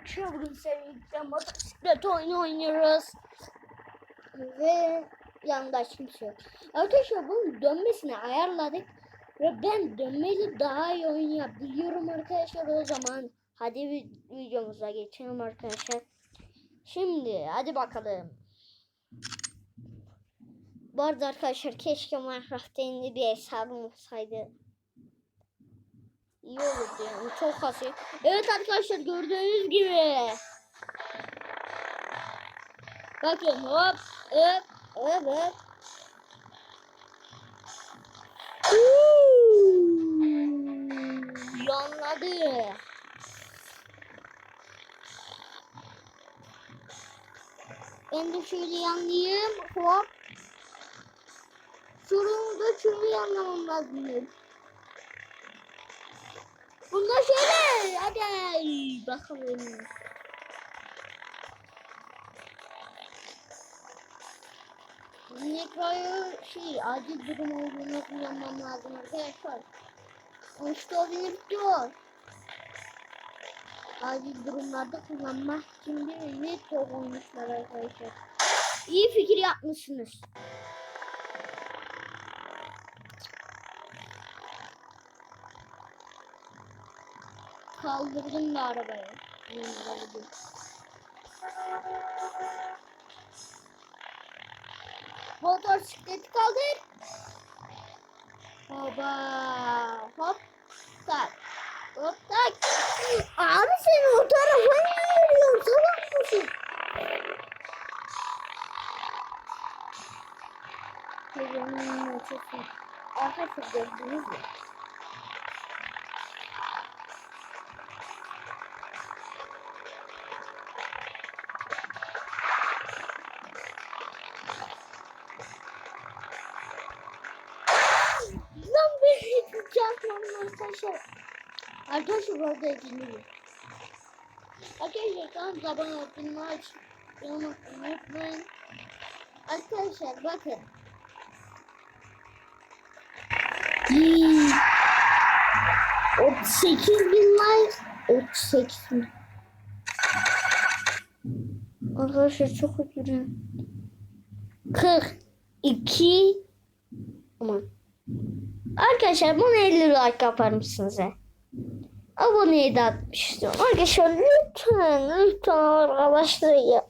arkadaşlar bugün sevgilikten motosiklet oyunu oynuyoruz. Ve yanında kimse yok. Arkadaşlar bunun dönmesini ayarladık. Ve ben dönmeli daha iyi oynayabiliyorum arkadaşlar o zaman. Hadi vi- videomuza geçelim arkadaşlar. Şimdi hadi bakalım. Bu arada arkadaşlar keşke Minecraft'ta yeni bir hesabım olsaydı. İyi olurdu yani çok kasıyor. Evet arkadaşlar gördüğünüz gibi. Bakın hop hop hop hop. Yanladı. Ben de şöyle yanlayayım. Hop. Şunu da şunu yanlamam lazım. Bunda şöyle. Hadi bakalım. Nekro'yu şey acil durum olduğunu kullanmam lazım arkadaşlar. Sonuçta o beni bitiyor. Acil durumlarda kullanmak için bir nekro koymuşlar arkadaşlar. İyi fikir yapmışsınız. Kaldırdım da arabayı. Kaldırdım. Motosikleti kaldır. Hoba. Hop. Tak. Hop tak. Abi sen o tarafa niye yürüyorsun? Salak mısın? Arkadaşlar gördünüz mü? Arkadaşlar bu arada ediniyor. Arkadaşlar tam zaman hakkında aç. Yanılmayı unutmayın. Arkadaşlar bakın. Hmm. 38 bin like. 38 bin. Arkadaşlar çok üzülüyorum. 42 Aman. Arkadaşlar bunu 50 like yapar mısınız? he? Aboneyi de. Arkadaşlar lütfen lütfen arkadaşlar ya.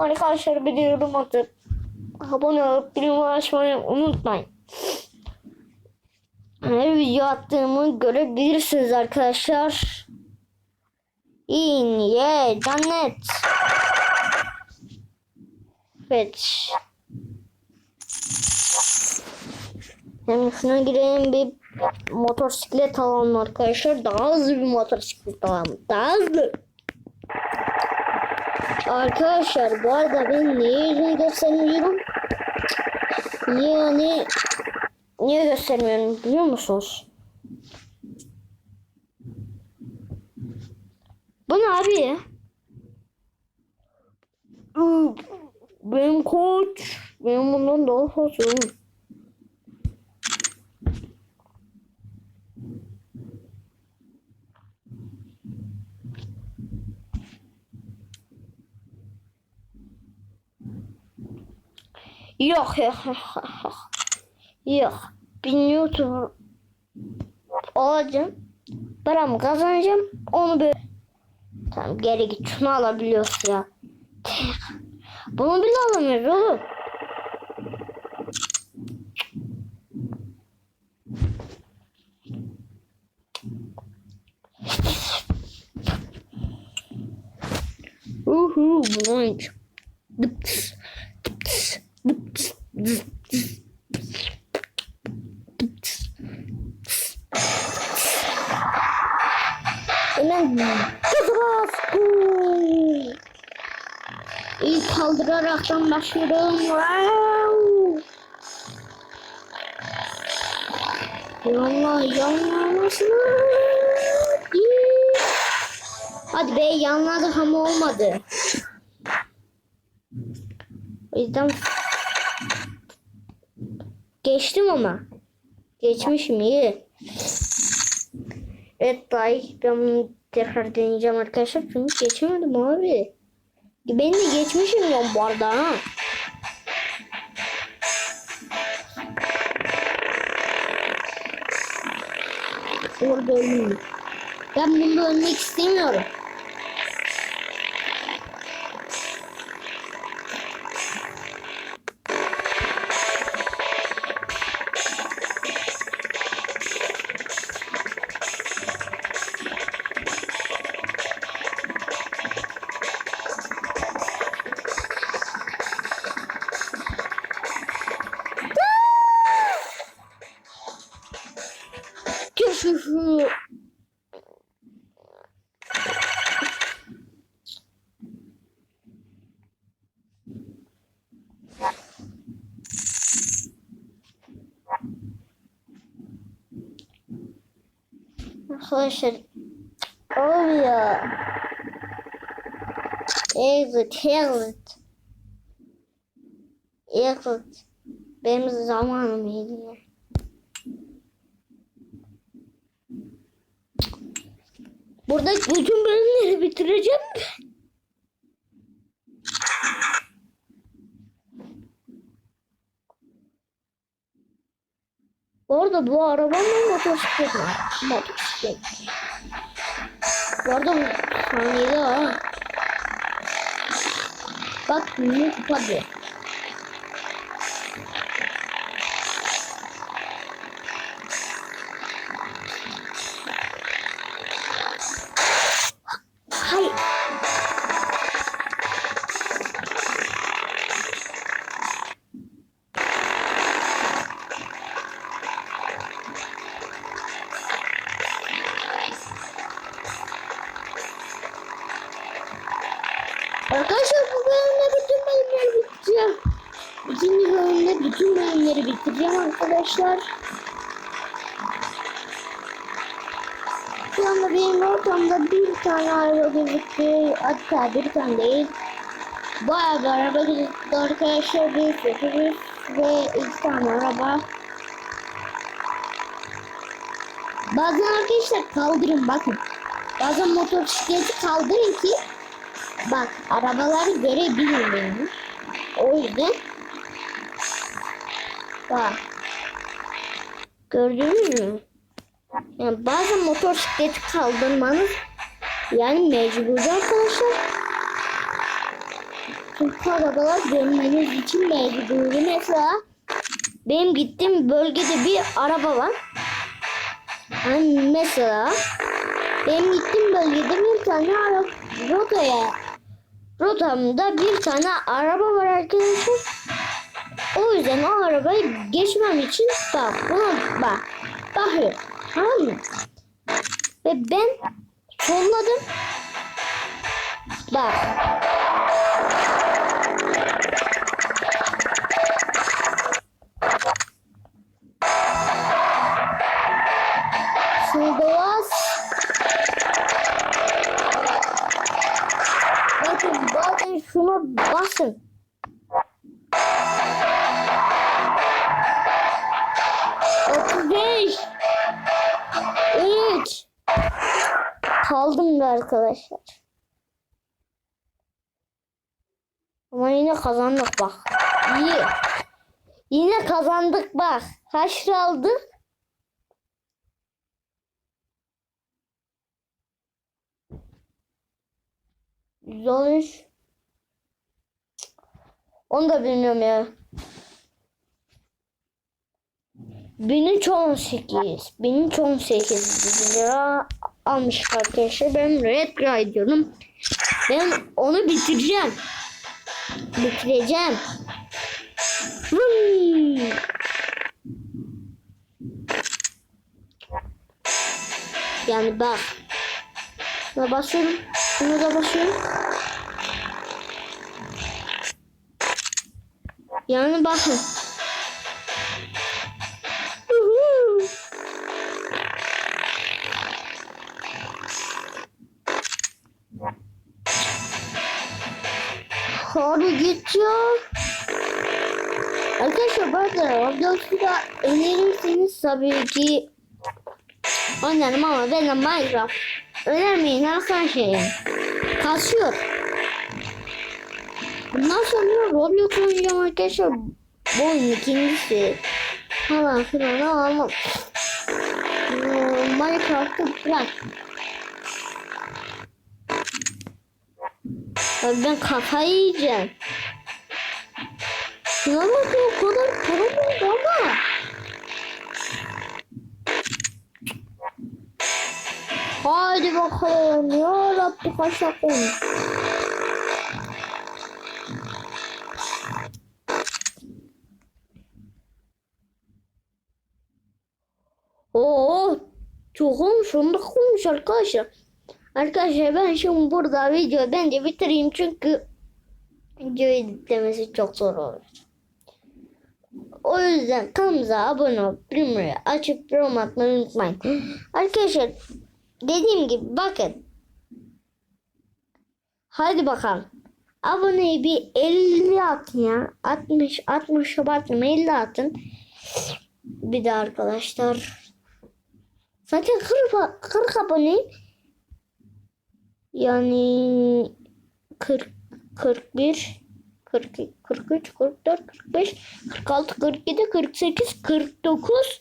Arkadaşlar bir yorum atıp abone olup bildirim açmayı unutmayın. Her video attığımı görebilirsiniz arkadaşlar. İnye cennet. Evet. Hem şuna girelim bir motosiklet alalım arkadaşlar. Daha hızlı bir motosiklet alalım. Daha hızlı. Arkadaşlar bu arada ben niye yüzümü göstermiyorum? Yani niye göstermiyorum biliyor musunuz? Bu ne abi Benim koç. Benim bundan daha fazla. Yok yok yok yok. Bir YouTuber olacağım. Paramı kazanacağım. Onu böyle Tamam geri git şunu alabiliyorsun ya. Bunu bile alamıyoruz oğlum. Uhu bunu oynayacağım. Hemen kızgaz. İlk kaldıraraktan başlıyorum. Wow. Yanla yanlamasın. Hadi be yanladı ama olmadı. O yüzden geçtim ama. Geçmişim iyi. Evet dahi ben bunu tekrar deneyeceğim arkadaşlar. Çünkü geçemedim abi. Ben de geçmişim ya bu arada ha. Orada ölmeyeyim. Ben bunda ölmek istemiyorum. Arkadaşlar Abi ya Exit Exit Exit Benim zamanım ya Burada bütün bölümleri bitireceğim. Bu arada bu araba mı motosiklet mi? Motosiklet. Arada bu saniyede ha. Bak kupadı. Hayır. Arkadaşlar bu bölümde bütün bölümleri bitireceğim. İkinci bölümde bütün bölümleri bitireceğim arkadaşlar. Şu anda benim ortamda bir tane araba gözüktü. Hatta bir tane değil. Bayağı bir araba gözüktü arkadaşlar. Bir otobüs ve iki tane araba. Bazen arkadaşlar kaldırın bakın. Bazen motosikleti kaldırın ki bak arabaları görebilin O yüzden bak gördünüz mü? Yani bazen motosikleti kaldırmanız yani mecburi arkadaşlar. Çünkü arabalar görmeniz için mecburi. Mesela benim gittiğim bölgede bir araba var. Yani mesela benim gittiğim bölgede bir tane araba rotaya rotamda bir tane araba var arkadaşlar. O yüzden o arabayı geçmem için bak buna bak bakıyorum. Tamam mı? Ve ben solladım. Bak. Şimdi şuna basın. Otuz beş. Üç. Kaldım da arkadaşlar. Ama yine kazandık bak. İyi. Yine kazandık bak. Kaç aldık? Yüz. Onu da bilmiyorum ya. 1318. 1318 lira almış arkadaşlar. Ben retro ediyorum. Ben onu bitireceğim. Bitireceğim. Yani bak. Şuna basıyorum. Şuna da basıyorum. Yani bakın. Hadi git ya. Arkadaşlar bu arada Roblox'u da önerirseniz tabii ki Oynarım ama ben Minecraft önermeyin arkadaşlar. Kasıyor. Bundan sonra Roblox oynayacağım arkadaşlar. Bu oyunun ikincisi. Falan filan ama Hmm, Minecraft'ı bırak. Abi ben kafayı yiyeceğim. Şuna bak ya o kadar para mı ama. Hadi bakalım ya Rabbi kaç dakika olmuş. Çok olmuş, 10 dakika olmuş arkadaşlar. Arkadaşlar ben şimdi burada video bence bitireyim çünkü video editlemesi çok zor olur. O yüzden kanalımıza abone olup bildirimleri açıp yorum atmayı unutmayın. Arkadaşlar dediğim gibi bakın. Hadi bakalım. Aboneyi bir 50 atın ya. 60 60 abartmayın 50 atın. Bir de arkadaşlar Zaten 40, 40 aboneyim. Yani 40, 41, 42, 43, 44, 45, 46, 47, 48, 49,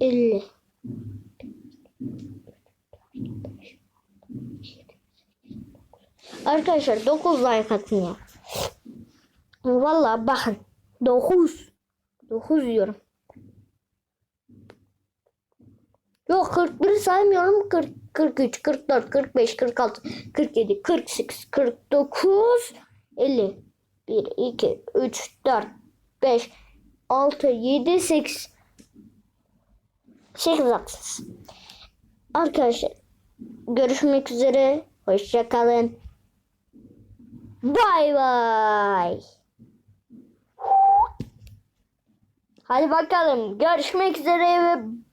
50. Arkadaşlar 9 like atın ya. Vallahi bakın 9 9 diyorum. Yok 41 saymıyorum. 40, 43, 44, 45, 46, 47, 48, 49, 50. 1, 2, 3, 4, 5, 6, 7, 8. 8 haksız. Arkadaşlar görüşmek üzere. Hoşçakalın. Bay bay. Hadi bakalım. Görüşmek üzere ve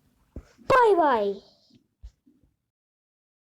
bay.